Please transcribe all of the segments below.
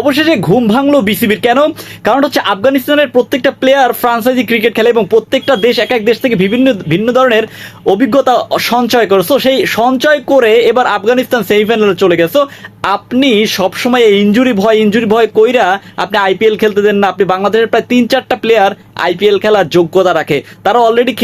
অবশেষে ঘুম ভাঙলো বিসিবির। কেন? কারণ হচ্ছে আফগানিস্তানের প্রত্যেকটা প্লেয়ার ফ্রান্সাইজি ক্রিকেট খেলে এবং প্রত্যেকটা দেশ এক এক দেশ থেকে বিভিন্ন ভিন্ন ধরনের অভিজ্ঞতা সঞ্চয় করে। So, সেই সঞ্চয় করে এবার আফগানিস্তান সেমিফাইনালে চলে গেছে। আপনি সবসময় এই ইঞ্জুরি ভয় ইঞ্জুরি ভয় কইরা আপনি আইপিএল খেলতে দেন না। আপনি বাংলাদেশের প্রায় তিন চারটা প্লেয়ার আইপিএল খেলার যোগ্যতা রাখে। তারা অলরেডি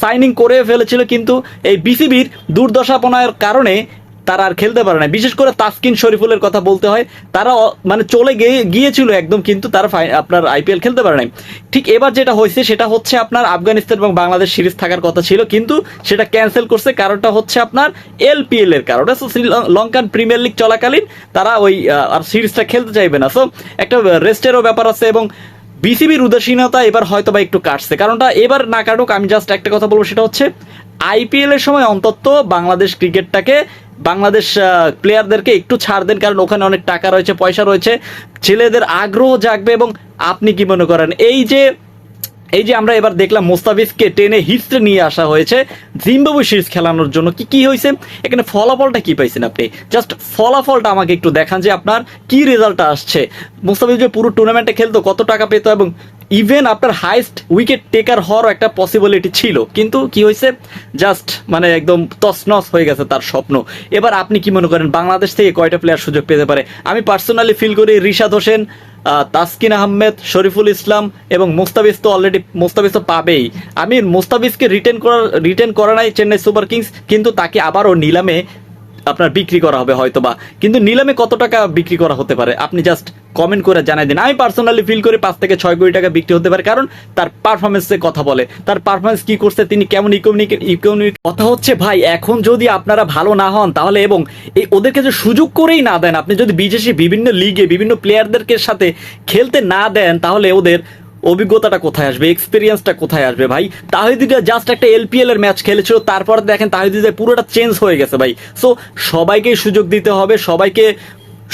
সাইনিং করে ফেলেছিল কিন্তু এই বিসিবির দুর্দশাপনার কারণে তারা আর খেলতে পারে না। বিশেষ করে তাসকিন শরীফুলের কথা বলতে হয়, তারা মানে চলে গিয়ে গিয়েছিল একদম, কিন্তু তারা আপনার আইপিএল খেলতে পারে নাই। ঠিক এবার যেটা হয়েছে, সেটা হচ্ছে আপনার আফগানিস্তান এবং বাংলাদেশ সিরিজ থাকার কথা ছিল, কিন্তু সেটা ক্যান্সেল করছে। কারণটা হচ্ছে আপনার এলপিএল এর কারণে। সো শ্রীলঙ্কান প্রিমিয়ার লিগ চলাকালীন তারা ওই আর সিরিজটা খেলতে চাইবে না। সো একটা রেস্টেরও ব্যাপার আছে এবং বিসিবির উদাসীনতা এবার হয়তো বা একটু কাটছে। কারণটা এবার না কাটুক, আমি জাস্ট একটা কথা বলব, সেটা হচ্ছে আইপিএল এর সময় অন্তত বাংলাদেশ ক্রিকেটটাকে বাংলাদেশ প্লেয়ারদেরকে একটু ছাড় দেন, কারণ ওখানে অনেক টাকা রয়েছে, পয়সা রয়েছে। ছেলেদের আগ্রহ জাগবে এবং আপনি কি মনে করেন? এই যে এই যে আমরা এবার দেখলাম মোস্তাফিজকে টেনে হিস্ট্রে নিয়ে আসা হয়েছে জিম্বাবু সিরিজ খেলানোর জন্য। কি কি হয়েছে? এখানে ফলাফলটা কি পাইছেন আপনি? জাস্ট ফলাফলটা আমাকে একটু দেখান যে আপনার কি রেজাল্টটা আসছে। মোস্তাফিজ যে পুরো টুর্নামেন্টে খেলতো, কত টাকা পেতো এবং ইভেন আপনার হাইস্ট উইকেট টেকার হওয়ারও একটা পসিবিলিটি ছিল। কিন্তু কি হয়েছে? জাস্ট মানে একদম তছনছ হয়ে গেছে তার স্বপ্ন। এবার আপনি কি মনে করেন, বাংলাদেশ থেকে কয়টা প্লেয়ার সুযোগ পেতে পারে? আমি পার্সোনালি ফিল করি রিশাদ হোসেন তাসকিন আহমেদ, শরীফুল ইসলাম এবং মোস্তাবিজ তো অলরেডি মোস্তাফিজ তো পাবেই। আমি মোস্তাবিজকে রিটেন করার রিটেন করা নাই চেন্নাই সুপার কিংস, কিন্তু তাকে আবারও নিলামে আপনার বিক্রি করা হবে হয়তো বা কিন্তু নিলামে কত টাকা বিক্রি করা হতে পারে? আপনি জাস্ট কমেন্ট করে জানাই দিন। আমি পার্সোনালি ফিল করি পাঁচ থেকে ছয় কোটি টাকা বিক্রি হতে পারে, কারণ তার পারফরমেন্সে কথা বলে। তার পারফরমেন্স কি করছে, তিনি কেমন ইকোনমিক ইকোনমিক কথা হচ্ছে, ভাই, এখন যদি আপনারা ভালো না হন, তাহলে এবং এই ওদেরকে যে সুযোগ করেই না দেন, আপনি যদি বিদেশি বিভিন্ন লিগে বিভিন্ন প্লেয়ারদেরকে সাথে খেলতে না দেন, তাহলে ওদের অভিজ্ঞতাটা কোথায় আসবে এক্সপিরিয়েন্সটা কোথায় আসবে, ভাই? তাহিদিটা জাস্ট একটা এলপিএল এর ম্যাচ খেলেছিল, তারপর দেখেন তাহিদিদা পুরোটা চেঞ্জ হয়ে গেছে, ভাই। সো সবাইকে সুযোগ দিতে হবে, সবাইকে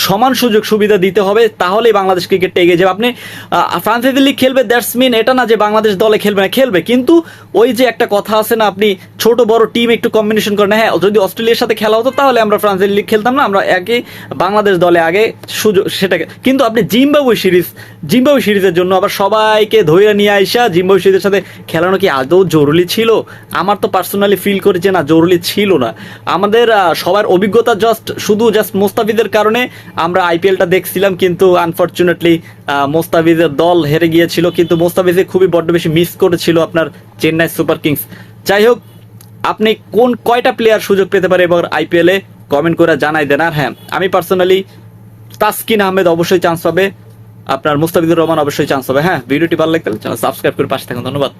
সমান সুযোগ সুবিধা দিতে হবে, তাহলেই বাংলাদেশ ক্রিকেটটা এগিয়ে যাবে। আপনি ফ্রান্সাইজি লিগ খেলবে দ্যাটস মিন এটা না যে বাংলাদেশ দলে খেলবে না, খেলবে। কিন্তু ওই যে একটা কথা আছে না, আপনি ছোট, বড় টিম একটু কম্বিনেশন করেন হ্যাঁ যদি অস্ট্রেলিয়ার সাথে খেলা হতো, তাহলে আমরা ফ্রান্সাইজি লিগ খেলতাম না, আমরা একে বাংলাদেশ দলে আগে সুযোগ, সেটাকে, কিন্তু আপনি জিম্বাবু সিরিজ জিম্বাবু সিরিজের জন্য আবার সবাইকে ধরে নিয়ে আইসা জিম্বাবু সিরিজের সাথে খেলানো কি আদৌ জরুরি ছিল? আমার তো পার্সোনালি ফিল করি যে না, জরুরি ছিল না। আমাদের সবার অভিজ্ঞতা জাস্ট শুধু জাস্ট মোস্তাফিজের কারণে আমরা আইপিএলটা দেখছিলাম, কিন্তু আনফর্চুনেটলি মোস্তাফিজের দল হেরে গিয়েছিল, কিন্তু মোস্তাফিজে খুবই বড্ড বেশি মিস করেছিল আপনার চেন্নাই সুপার কিংস। যাই হোক, আপনি কোন কয়টা প্লেয়ার সুযোগ পেতে পারে এবার আইপিএলে কমেন্ট করে জানাই দেন। আর হ্যাঁ আমি পার্সোনালি তাসকিন আহমেদ অবশ্যই চান্স পাবে, আপনার মুস্তাফিজুর রহমান অবশ্যই চান্স পাবে। হ্যাঁ ভিডিওটি ভালো লাগলে সাবস্ক্রাইব করে পাশে থাকুন। ধন্যবাদ।